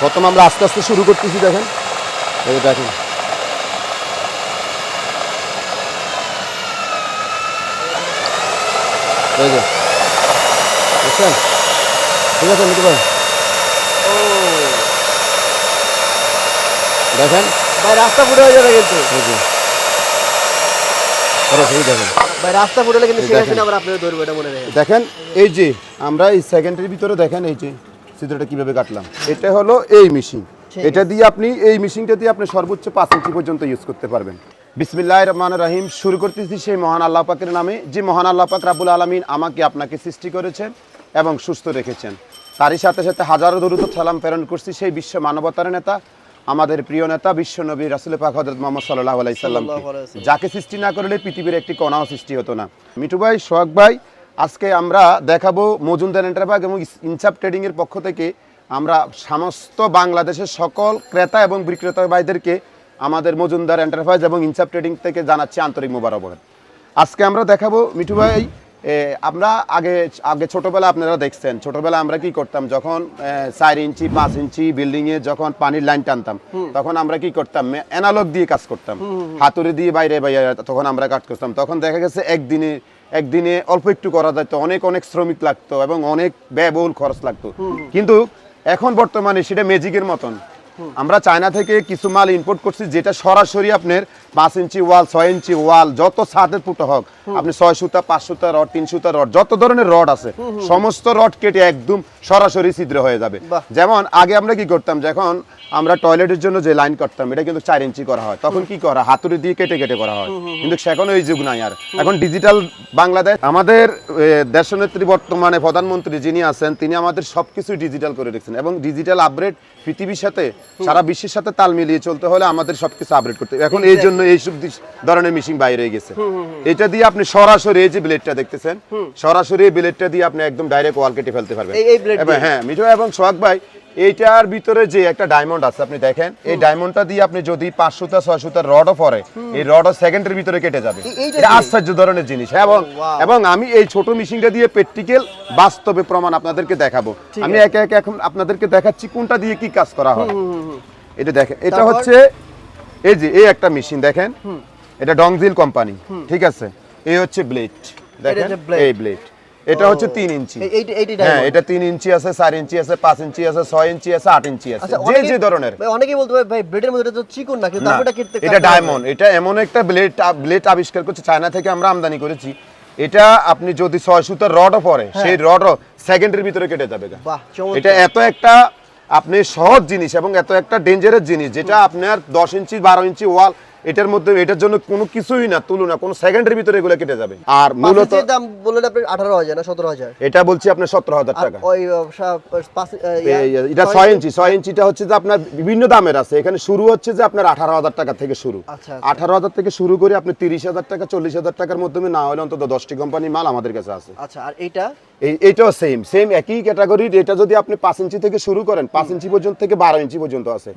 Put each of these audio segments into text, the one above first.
প্রথম আমরা আস্তে আস্তে শুরু করতেছি দেখেন। দেখেন। এই যে। বুঝছেন ঠিক আছে ভাই ও দেখেন? ভাই রাস্তা ফুটে হয়ে যাবে কিন্তু। দেখেন। এই যে আমরা এই সেকেন্ডের ভিতরে দেখেন এই যে। চিত্রটা কীভাবে কাটলাম? এটা হলো এই মেশিন এটা দিয়ে আপনি এই মেশিনটা দিয়ে আপনি সর্বোচ্চ পাঁচ ইঞ্চি পর্যন্ত ইউজ করতে পারবেন। বিসমিল্লাহ রহমান রহিম। শুরু করতেছি সেই মহান আল্লাহ পাকের নামে যে মহান আল্লাহ পাক রাবুল আলমিন আমাকে আপনাকে সৃষ্টি করেছেন এবং সুস্থ রেখেছেন। তারই সাথে সাথে হাজারো দরুদ সালাম প্রেরণ করছি সেই বিশ্ব মানবতার নেতা আমাদের প্রিয় নেতা বিশ্ব নবী রাসুল পাক হজরত মোহাম্মদ সাল্লাহ আলাইসাল্লাম। যাকে সৃষ্টি না করলে পৃথিবীর একটি কণাও সৃষ্টি হতো না। মিঠু ভাই সোহাগ ভাই আজকে আমরা দেখাবো মজুমদার এন্টারপ্রাইজ এবং ইনসাপ ট্রেডিং এর পক্ষ থেকে আমরা সমস্ত বাংলাদেশের সকল ক্রেতা এবং বিক্রেতা ভাইদেরকে আমাদের মজুমদার এন্টারপ্রাইজ এবং ইনসাপ ট্রেডিং থেকে জানাচ্ছি আন্তরিক মোবারকবাদ। আজকে আমরা দেখাবো মিঠু ভাই আমরা আগে আগে ছোটবেলা আপনারা দেখছেন। ছোটবেলা আমরা কি করতাম? যখন চার ইঞ্চি পাঁচ ইঞ্চি বিল্ডিং এ যখন পানির লাইন টানতাম তখন আমরা কি করতাম? অ্যানালগ দিয়ে কাজ করতাম। হাতুড়ি দিয়ে বাইরে বাইরে তখন আমরা কাজ করতাম। তখন দেখা গেছে একদিনে একদিনে অল্প একটু করা যেত অনেক অনেক শ্রমিক লাগতো এবং অনেক ব্যয়বহুল খরচ লাগতো। কিন্তু এখন বর্তমানে সেটা ম্যাজিকের মতন। আমরা চায়না থেকে কিছু মাল ইম্পোর্ট করছি যেটা সরাসরি আপনার পাঁচ ইঞ্চি ওয়াল ছয় ইঞ্চি ওয়াল যত ছাদের ফুটো হোক আপনি ছয় সুতা পাঁচ সুতা রড তিন সুতা রড যত ধরনের রড আছে সমস্ত রড কেটে একদম সরাসরি ছিদ্র হয়ে যাবে। যেমন আগে আমরা কি করতাম যখন আমরা টয়লেটের জন্য যে লাইন করতাম এটা কিন্তু চার ইঞ্চি করা হয় তখন কি করা হাতুড়ি দিয়ে কেটে কেটে করা হয়। কিন্তু এখন ওই যুগ নাই আর। এখন ডিজিটাল বাংলাদেশ আমাদের এ, দেশনেত্রী বর্তমানে প্রধানমন্ত্রী যিনি আছেন তিনি আমাদের সবকিছু ডিজিটাল করে রেখেছেন এবং ডিজিটাল আপগ্রেড পৃথিবীর সাথে সারা বিশ্বের সাথে তাল মিলিয়ে চলতে হলে আমাদের সবকিছু আপগ্রেড করতে হবে। এখন এই জন্য এইসব দিস- ধরনের মেশিন বাইরে হয়ে গেছে। এটা দিয়ে আপনি সরাসরি এই যে ব্লেডটা দেখতেছেন সরাসরি এই ব্লেডটা দিয়ে আপনি একদম ডাইরেক্ট ওয়াল কেটে ফেলতে পারবেন? হ্যাঁ মিঠু এবং সোহাগ ভাই এইটার ভিতরে যে একটা ডায়মন্ড আছে আপনি দেখেন এই ডায়মন্ডটা দিয়ে আপনি যদি পাঁচ সুতা ছয় সুতার রডও পরে এই রডও সেকেন্ডের ভিতরে কেটে যাবে। এটা আশ্চর্য ধরনের জিনিস হ্যাঁ এবং এবং আমি এই ছোট মেশিনটা দিয়ে প্র্যাকটিক্যাল বাস্তবে প্রমাণ আপনাদেরকে দেখাবো। আমি একে একে এখন আপনাদেরকে দেখাচ্ছি কোনটা দিয়ে কি কাজ করা হয়। এটা দেখেন এটা হচ্ছে এই যে এই একটা মেশিন দেখেন। এটা ডংজিল কোম্পানি ঠিক আছে? এই হচ্ছে ব্লেড দেখেন? এই ব্লেড এটা হচ্ছে তিন ইঞ্চি। হ্যাঁ এটা তিন ইঞ্চি আছে চার ইঞ্চি আছে পাঁচ ইঞ্চি আছে ছয় ইঞ্চি আছে আট ইঞ্চি আছে। আচ্ছা, যে যে ধরনের। অনেকেই বলতে পারে ভাই ব্লেডের মধ্যে তো চিকন না কিন্তু তারপর এটা কেটে এটা ডায়মন্ড এটা এমন একটা ব্লেড ব্লেড আবিষ্কার করছে চায়না থেকে আমরা আমদানি করেছি। এটা আপনি যদি ছয় সুতার রডও পরে সেই রডও সেকেন্ডের ভিতরে কেটে যাবে। এটা এত একটা আপনি সহজ জিনিস এবং এত একটা ডেঞ্জারাস জিনিস যেটা আপনার দশ ইঞ্চি বারো ইঞ্চি ওয়াল এটার মধ্যে এটার জন্য কোনো কিছুই না তুলনা কোনো সেকেন্ডের ভিতরে এগুলো কেটে যাবে। আর মূলত দাম বললেন আপনি আঠারো হাজার না সতেরো হাজার? এটা বলছি আপনার সতেরো হাজার টাকা। ওই এটা ছয় ইঞ্চি? ছয় ইঞ্চিটা হচ্ছে যে আপনার বিভিন্ন দামের আছে। এখানে শুরু হচ্ছে যে আপনার আঠারো হাজার টাকা থেকে শুরু। আচ্ছা, আচ্ছা। আঠারো হাজার থেকে শুরু করে আপনি তিরিশ হাজার টাকা চল্লিশ হাজার টাকার মাধ্যমে না হলে অন্তত দশটি কোম্পানি মাল আমাদের কাছে আছে। আচ্ছা আর এইটা? এই এইটাও সেম সেম একই ক্যাটাগরির এটা যদি আপনি পাঁচ ইঞ্চি থেকে শুরু করেন পাঁচ ইঞ্চি পর্যন্ত থেকে বারো ইঞ্চি পর্যন্ত আছে।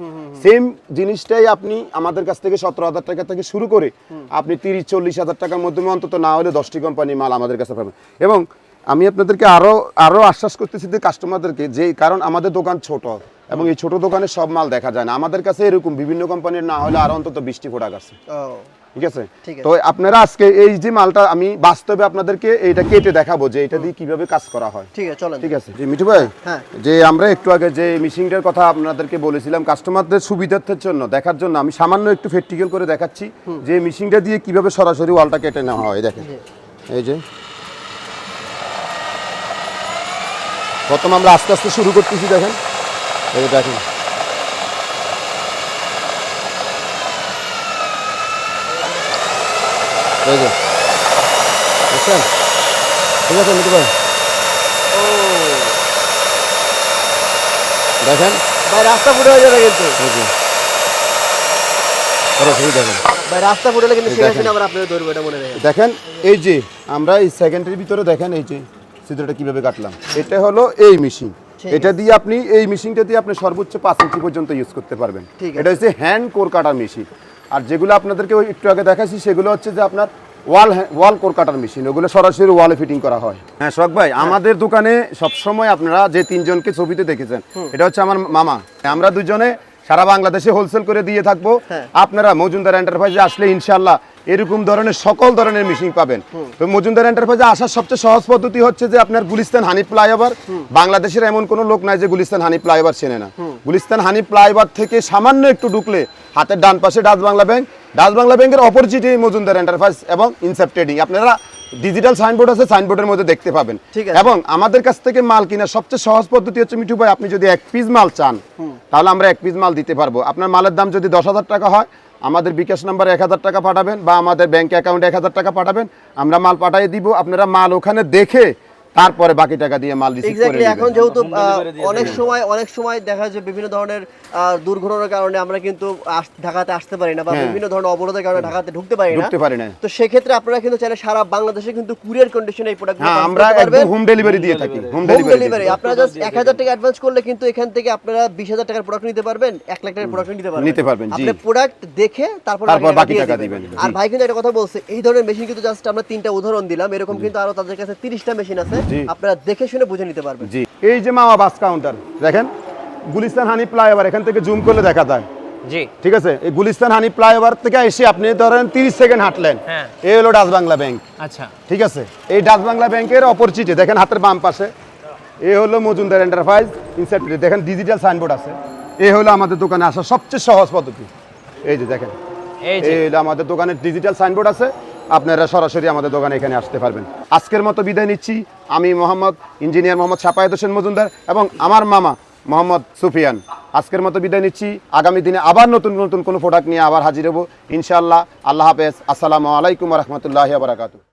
সেম জিনিসটাই আপনি আমাদের কাছ থেকে সতেরো হাজার টাকা থেকে শুরু করে আপনি তিরিশ চল্লিশ হাজার টাকার মাধ্যমে অন্তত না হলে দশটি কোম্পানি মাল আমাদের কাছে পাবেন। এবং আমি আপনাদেরকে আরও আরও আশ্বাস করতেছি যে কাস্টমারদেরকে যে কারণ আমাদের দোকান ছোট এবং এই ছোট দোকানে সব মাল দেখা যায় না। আমাদের কাছে এরকম বিভিন্ন কোম্পানির না হলে আরও অন্তত বৃষ্টি আছে। ও। ঠিক আছে? তো আপনারা আজকে এই যে মালটা আমি বাস্তবে আপনাদেরকে এইটা কেটে দেখাবো যে এটা দিয়ে কীভাবে কাজ করা হয়। ঠিক আছে চলেন। ঠিক আছে? জি মিঠু ভাই হ্যাঁ। যে আমরা একটু আগে যে মিশিংটার কথা আপনাদেরকে বলেছিলাম কাস্টমারদের সুবিধার্থের জন্য দেখার জন্য আমি সামান্য একটু প্র্যাকটিক্যাল করে দেখাচ্ছি যে মিশিংটা দিয়ে কীভাবে সরাসরি ওয়ালটা কেটে নেওয়া হয় দেখেন। এই যে। প্রথম আমরা আস্তে আস্তে শুরু করতেছি দেখেন। এই দেখেন। এই যে বুঝছেন ঠিক আছে মিঠু ভাই। দেখেন। ভাই রাস্তা হয়ে যাবে কিন্তু। সরাসরি দেখেন। এই মনে যে আমরা এই সেকেন্ডের ভিতরে দেখেন এই যে চিত্রটা কীভাবে কাটলাম। এটা হলো এই মেশিন এটা দিয়ে আপনি এই মেশিনটা দিয়ে আপনি সর্বোচ্চ পাঁচ ইঞ্চি পর্যন্ত ইউজ করতে পারবেন। এটা হচ্ছে হ্যান্ড কোর কাটার মেশিন আর যেগুলো আপনাদেরকে একটু আগে দেখাচ্ছি সেগুলো হচ্ছে যে আপনার ওয়াল ওয়াল কোর কাটার মেশিন ওগুলো সরাসরি ওয়ালে ফিটিং করা হয়। হ্যাঁ শখ ভাই আমাদের দোকানে সবসময় আপনারা যে তিনজনকে ছবিতে দেখেছেন এটা হচ্ছে আমার মামা। আমরা দুজনে সারা বাংলাদেশে হোলসেল করে দিয়ে থাকব। হ্যাঁ। আপনারা মজুমদার এন্টারপ্রাইজে আসলে ইনশাল্লাহ এরকম ধরনের সকল ধরনের মেশিন পাবেন। তো মজুমদার এন্টারপ্রাইজে আসার সবচেয়ে সহজ পদ্ধতি হচ্ছে যে আপনার গুলিস্তান হানি ফ্লাইওভার বাংলাদেশের এমন কোনো লোক নাই যে গুলিস্তান হানি ফ্লাইওভার চেনে না। গুলিস্তান হানি ফ্লাইওভার থেকে সামান্য একটু ঢুকলে হাতের ডান পাশে Dutch Bangla bank Dutch Bangla ব্যাংকের অপরিচিতি মজুমদার এন্টারপ্রাইজ এবং ইনসেপ ট্রেডিং আপনারা ডিজিটাল সাইনবোর্ড আছে সাইনবোর্ডের মধ্যে দেখতে পাবেন। ঠিক আছে। এবং আমাদের কাছ থেকে মাল কেনার সবচেয়ে সহজ পদ্ধতি হচ্ছে মিঠু ভাই আপনি যদি এক পিস মাল চান তাহলে আমরা এক পিস মাল দিতে পারব। আপনার মালের দাম যদি দশ হাজার টাকা হয় আমাদের বিকাশ নাম্বার এক হাজার টাকা পাঠাবেন বা আমাদের ব্যাংক অ্যাকাউন্টে এক হাজার টাকা পাঠাবেন আমরা মাল পাঠিয়ে দিব। আপনারা মাল ওখানে দেখে তারপরে বাকি টাকা দিয়ে মাল রিসিভ করে এখন যেহেতু অনেক সময় অনেক সময় দেখা যায় বিভিন্ন ধরনের দুর্ঘটনার কারণে আমরা কিন্তু ঢাকাতে আসতে পারি না বা হ্যাঁ। বিভিন্ন ধরনের অবরোধের কারণে ঢাকাতে ঢুকতে পারি না। ঢুকতে পারি না। তো সেক্ষেত্রে আপনারা কিন্তু চাইলে সারা বাংলাদেশে কিন্তু কুরিয়ার কন্ডিশনে এই প্রোডাক্ট হ্যাঁ আমরা একদম হোম ডেলিভারি দিয়ে থাকি হোম ডেলিভারি আপনারা জাস্ট এক হাজার টাকা অ্যাডভান্স করলে কিন্তু এখান থেকে আপনারা বিশ হাজার টাকার প্রোডাক্ট নিতে পারবেন এক লাখ টাকার প্রোডাক্ট নিতে পারবেন। নিতে পারবেন, জি। আপনি প্রোডাক্ট দেখে তারপর তারপর বাকি টাকা দিবেন। আর ভাই কিন্তু একটা কথা বলছে এই ধরনের মেশিন কিন্তু জাস্ট আমরা তিনটা উদাহরণ দিলাম এরকম কিন্তু আরও তাদের কাছে তিরিশটা মেশিন আছে। আপনারা দেখে শুনে বুঝে নিতে পারবেন। জি। এই যে মামা বাস কাউন্টার দেখেন? গুলিস্তান হানি ফ্লাইওভার এখান থেকে জুম করলে দেখা যায়। জি। ঠিক আছে? এই গুলিস্তান হানি ফ্লাইওভার থেকে এসে আপনি ধরেন তিরিশ সেকেন্ড হাঁটলেন। হ্যাঁ। এই হলো ডাচ বাংলা ব্যাংক আচ্ছা। ঠিক আছে? এই ডাচ বাংলা ব্যাংকের অপরিচিতি দেখেন হাতের বাম পাশে। এই হলো মজুমদার এন্টারপ্রাইজ ইনসাইড দেখেন ডিজিটাল সাইনবোর্ড আছে। এই হলো আমাদের দোকানে আসার সবচেয়ে সহজ পদ্ধতি। এই যে দেখেন। এই যে। এই হলো আমাদের দোকানে ডিজিটাল সাইনবোর্ড আছে। আপনারা সরাসরি আমাদের দোকানে এখানে আসতে পারবেন। আজকের মতো বিদায় নিচ্ছি। আমি মোহাম্মদ ইঞ্জিনিয়ার মোহাম্মদ সাপায়ত হোসেন মজুমদার এবং আমার মামা মোহাম্মদ সুফিয়ান। আজকের মতো বিদায় নিচ্ছি। আগামী দিনে আবার নতুন নতুন কোনো প্রোডাক্ট নিয়ে আবার হাজির হব। ইনশাআল্লাহ। আল্লাহ হাফেজ। আসসালামু আলাইকুম রহমতুল্লাহ বারাকাতু